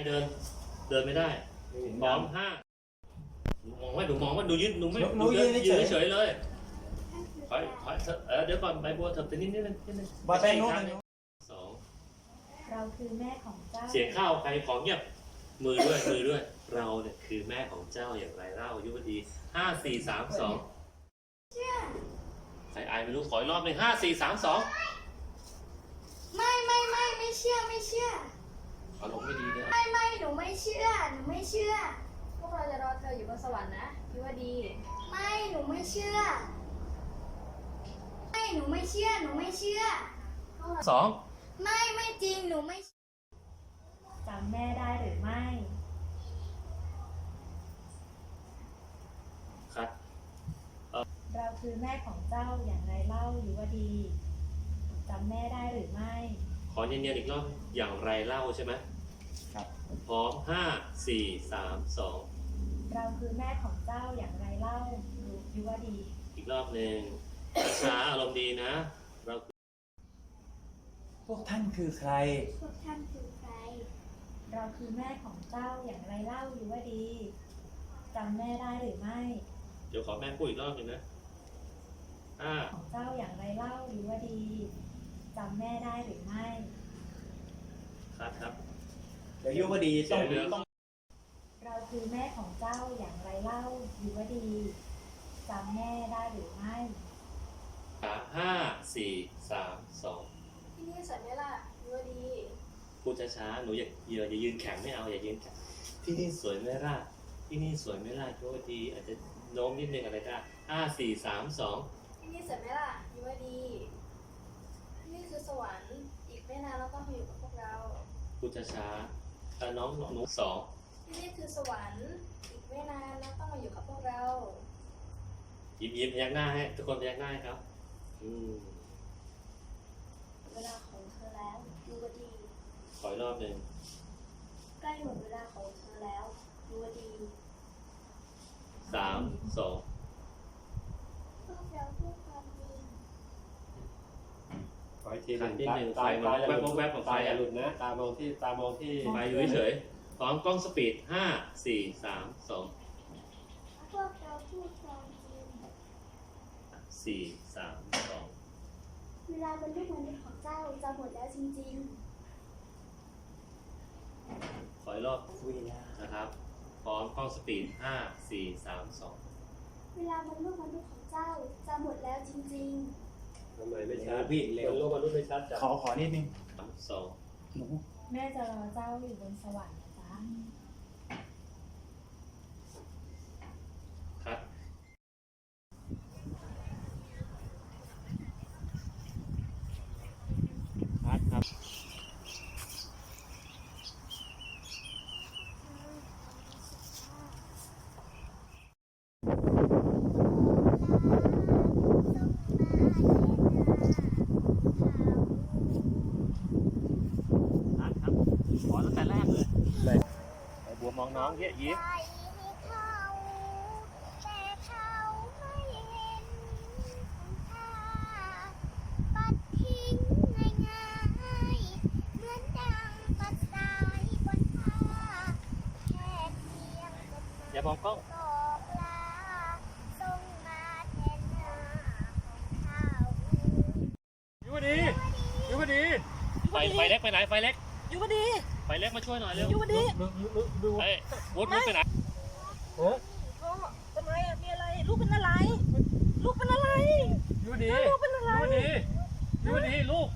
ให้เดิน เดินไม่ได้พร้อมห้าหนูมองว่าหนูมองว่าหนูยืนหนูไม่หนูยืนเฉยเฉยๆเลยถอยถอยเถอะเออเดี๋ยวก่อนใบบัวเถอะไปนิดนิดนึงนิดนึงบอยไปนู้นอีกไปครั้งหนึ่นู้งนสองเราคือแม่ของเจ้า เสียงข้าวใครของเงียบมือด้วยมือด้วย เราเนี่ยคือแม่ของเจ้าอย่างไรเล่ายุวดีห้าสี่สามสองใครอายไม่รู้ขออีกรอบหนึ่งห้าสี่สามสองไม่ไม่ไม่ไม่เชื่อไม่เชื่อ อารมณ์ไม่ดีเนี่ยไม่ไม่หนูไม่เชื่อ หนูไม่เชื่อ พวกเราจะรอเธออยู่บนสวรรค์นะคิดว่าดี ไม่หนูไม่เชื่อ ไม่หนูไม่เชื่อ หนูไม่เชื่อ สองไม่ไม่จริงหนูไม่ จำแม่ได้หรือไม่คัดเราคือแม่ของเจ้าอย่างไรเล่ายุวดีจำแม่ได้หรือไม่ข อเนียนๆอีกรอบอย่างไรเล่าใช่ไหมครับ พร้อมห้าสี่สามสองเราคือแม่ของเจ้าอย่างไรเล่ายุวดีอีกรอบหนึ่งช้าๆอารมณ์ดีนะ เราพวกท่านคือใคร พวกท่านคือใคร เราคือแม่ของเจ้าอย่างไรเล่ายุวดีจำแม่ได้หรือไม่ เดี๋ยวขอแม่พูดอีกรอบหนึ่งนะห้าของเจ้าอย่างไรเล่ายุวดี จำแม่ได้หรือไม่คัดครับเดี๋ยวยุวดีต้องเดี๋ยวต้องเราคือแม่ของเจ้าอย่างไรเล่ายุวดีจำแม่ได้หรือไม่สามห้าสี่สามสองที่นี่สวยไหมล่ะคิดว่าดีพูดช้าๆหนูอย่าอย่าอย่ายืนแข็งไม่เอาอย่ายืนแข็งที่นี่สวยไหมล่ะที่นี่สวยไหมล่ะโทษทีอาจจะโน้มนิดนึงอะไรได้ห้าสี่สามสองที่นี่สวยไหมล่ะคิดว่าดีที่ นี่คือสวรรค์อีกไม่นานเราต้องมาอยู่กับพวกเราพูดช้าๆแต่น้องหนูสองที่นี่คือสวรรค์อีกไม่นานเราต้องมาอยู่กับพวกเรายิ้มยิ้มพยักหน้าให้ทุกคนพยักหน้าให้ครับ อืมเวลาของเธอแล้วยูวดี ขออีกรอบหนึ่งใกล้หมดเวลาของเธอแล้วยูวดีสามสอง พวกเราพูดความจริง ขออีก ทีหขันึ่ดงนิดหนึ่งไฟตามันตาแวบๆแวบๆของไฟตาอย่าอะหลุดนะ ตามองที่ตามองที่ไฟอยู่เฉยๆพร้อมกล้องสปีดห้าสี่สามสองพวกเราพูดความจริงสี่สามสองเวลาบรรลุมนุษย์ของเจ้าจะหมดแล้วจริงขออีกรอบเวลานะครับ พร้อมกล้องสปีดห้าสี่สามสองๆเวลาบรรลุมนุษย์ของเจ้าจะหมดแล้วจริงๆ ทำไมไม่เร็ชัวดพี่เร็วมันโลกมนุษย์ไม่ชัดจ้ะขอขอนิดนึงสามสองหนูแม่จะรอเจ้าอยู่บนสวรรค์นะจ๊ะคัดคัดครับ คัดครับ ขอตั้งแต่แรกเลยไอ้บัวมองน้องเฮียยิ้มใจให้เขาแต่เขาไม่เห็นคุณค่าปัดทิ้งง่ายๆเหมือนดังปัดสายบนผ้าแค่เพียงจดหมายอย่ามองกล้องบอกลาส่งมาแทนหน้าของเขายูดียูดีไฟไฟเล็กไปไหนไฟเล็กอยู่พอดี ไฟเล็กมาช่วยหน่อยเร็วอยู่พอดีเฮ้ยวุฒิวุฒิไปไหนพ่อทำไมอะมีอะไร ลูกเป็นอะไร ลูกเป็นอะไรยูดีลูกเป็นอะไรยูดียูดีลูก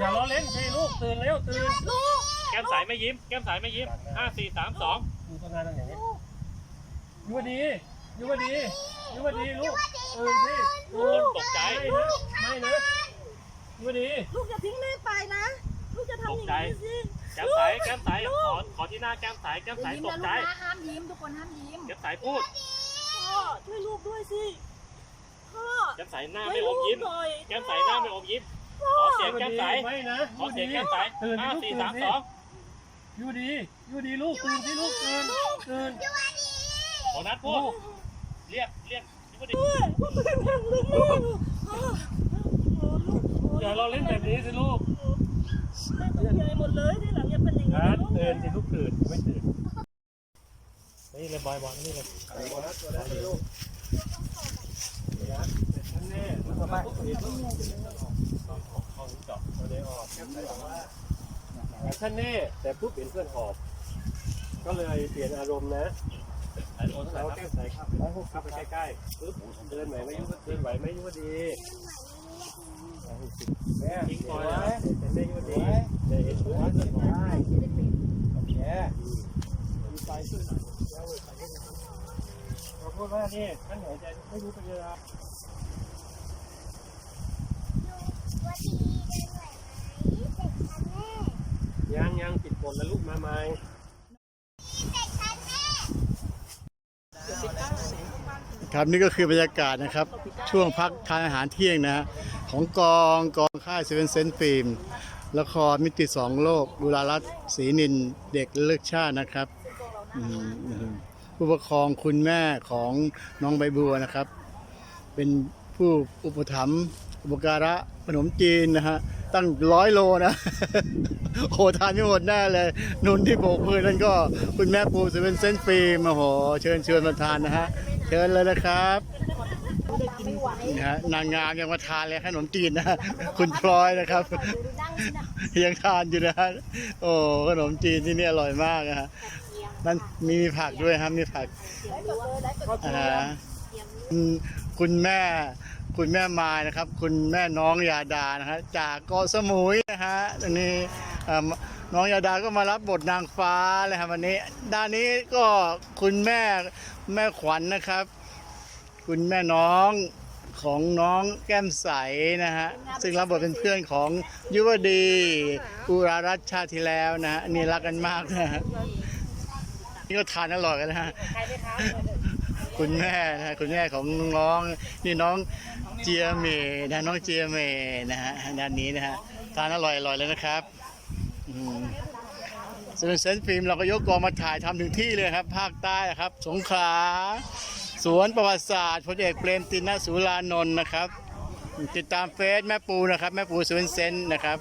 อย่าล้อเล่นสิลูกตื่นเร็วตื่น ลูก แก้มสายไม่ยิ้ม แก้มสายไม่ยิ้มห้าสี่สามสองดูทำงานอย่างนี้ยูดียูดียูดีลูกตื่นสิทุกคนตกใจ ไม่นะยูดี ลูกอย่าทิ้งแม่ไปนะ ลูกจะทำอย่างนี้สิแก้มสายแก้มสายขอขอที่หน้าแก้มสายแก้มสายตกใจห้ามยิ้มทุกคนห้ามยิ้ม แก้มสายพูด พ่อช่วยลูกด้วยสิพ่อแก้มสายหน้าช่วยไม่อลูมกยิ้ม หน่อยแก้มสายหน้าไม่อมยิ้ม ขอเสียงแก้มสายไม่นะขอเสียงแก้มสายห้าสี่สามสองยูดียูดีลูกตื่นที่ลูกตื่นตื่นโอนัทพูด เรียกเรียกยูดีด้วยพ่อเป็นอย่างลึกลูกพ่อโอ้ลูกอย่าเราเล่นแบบนี้สิลูก แม่ตกใจหมดเลยที่หลังอย่าเป็นอย่างนี้คันะดลูกตื่นสิสิลูกตื่นไม่ตื่นนี่เลยบอยบอยนี่เลยบอยตัวได้ลูกฉันแน่แล้วก็มาห้องเจาะตัวได้ออกแต่ฉันแน่แต่ปุ๊บเห็นเพื่อนหอบ ก็เลยเปลี่ยนอารมณ์นะเราแก้ใส่ครับเข้าไปใกล้ๆปุ๊บเดินไหวไม่ยุ่งเดินไหวไม่ยุ่งดี เห็นได้ยุ่งดีแต่เห็นเหวโอเคขอโทษว่านี่ท่านหายใจไม่รู้เป็นยังไงว่าดีเดินไหวไหมเด็กชันแม่ยังยังปิดกดแล้วลูกมาไหมครับนี่ก็คือบรรยากาศนะครับ ช่วงพักทานอาหารเที่ยงนะฮะ ของกองกองค่ายเซเว่นเซนฟิล์มละครมิติสองโลกบุรารัตศรีนินเด็กเลือกชาตินะครับอืมอืมผู้ปกครองคุณแม่ของน้องใบบัวนะครับ เป็นผู้อุปถัมภ์อุปการะขนมจีนนะฮะตั้งร้อยโลนะโอ้ทานไม่หมดแน่เลย นุ่นที่โบกมือนั่นก็คุณแม่ปูเซเว่นเซนฟิล์มโอ้โหเชิญชวนมาทานนะฮะ เชิญเลยนะครับ นะฮะนางงามยังมาทานเลยขนมจีนนะ คุณพลอยนะครับ ยังทานอยู่นะฮะโอ้ขนมจีนที่นี่อร่อยมากนะฮะนั่นมีผักด้วยครับมีผักอ่าคุณแม่คุณแม่มายนะครับ คุณแม่น้องยาดานะฮะจากเกาะสมุยนะฮะอันนี้อ่น้องยาดาก็มารับบทนางฟ้าเลยครับวันนี้ ด้านนี้ก็คุณแม่แม่ขวัญนะครับ คุณแม่น้อง ของน้องแก้มใสนะฮะซึ่งรับบทเป็นเพื่อนของยุวดีอุรารัตน์ชาติที่แล้วนะฮะอันนี่รักกันมากนะฮะนี่ก็ทานอร่อยกันนะฮะคุณแม่นะฮะคุณแม่ของน้องนี่น้องเจียเมนะน้องเจียเมนะฮะด้านนี้นะฮะทานอร่อยอร่อยเลยนะครับอืมส่วนเซนฟิล์มเราก็ยกกองมาถ่ายทำถึงที่เลยครับ ภาคใต้ครับ สงขลา สวนประวัติศาสตร์พลเอกเปรมตินสุรานนท์นะครับ ติดตามเฟซแม่ปูนะครับ แม่ปูเซเว่นเซนนะครับ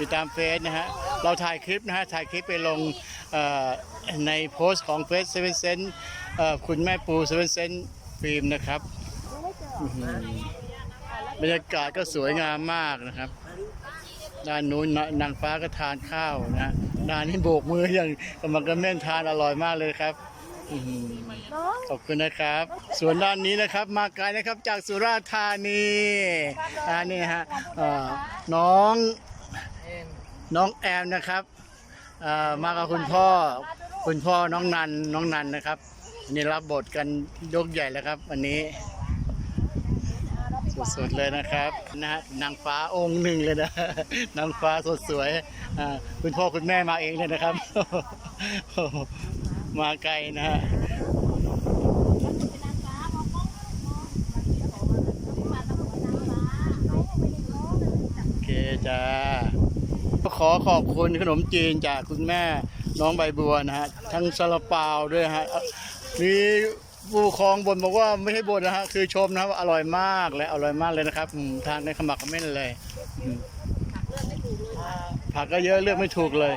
ติดตามเฟซนะฮะเราถ่ายคลิปนะฮะถ่ายคลิปไปลงในโพสต์ของเฟซเซเว่นเซนคุณแม่ปูเซเว่นเซนฟิล์มนะครับบรรยากาศก็สวยงามมากนะครับ ด้านนู้นนนางฟ้าก็ทานข้าวนะฮะด้านนี้โบกมืออย่างกำลังกระเม่นทานอร่อยมากเลยครับ อื้อหือขอบคุณนะครับ ส่วนด้านนี้นะครับมาไกลนะครับจากสุราษฎร์ธานีอันนี้ฮะเอ่อน้องน้องแอมนะครับเอ่อมากับคุณพ่อคุณพ่อน้องนันน้องนันนะครับอันนี่รับบทกันยกใหญ่แล้วครับวันนี้สุดๆเลยนะครับนะฮะนางฟ้าองค์หนึ่งเลยนะ นางฟ้าสดสวยอ่าคุณพ่อคุณแม่มาเองเลยนะครับ มาไกลนะฮะโอเคจ้าก็ขอขอบคุณขนมจีนจากคุณแม่น้องใบบัวนะฮะ ทั้งซาลาเปาด้วยฮะมีผู้ครองบนบอกว่าไม่ใช่บนนะฮะ คือชมนะครับว่าอร่อยมากและอร่อยมากเลยนะครับทานในขมักเม้นเลย ผักก็เยอะเลือกไม่ถูกเลย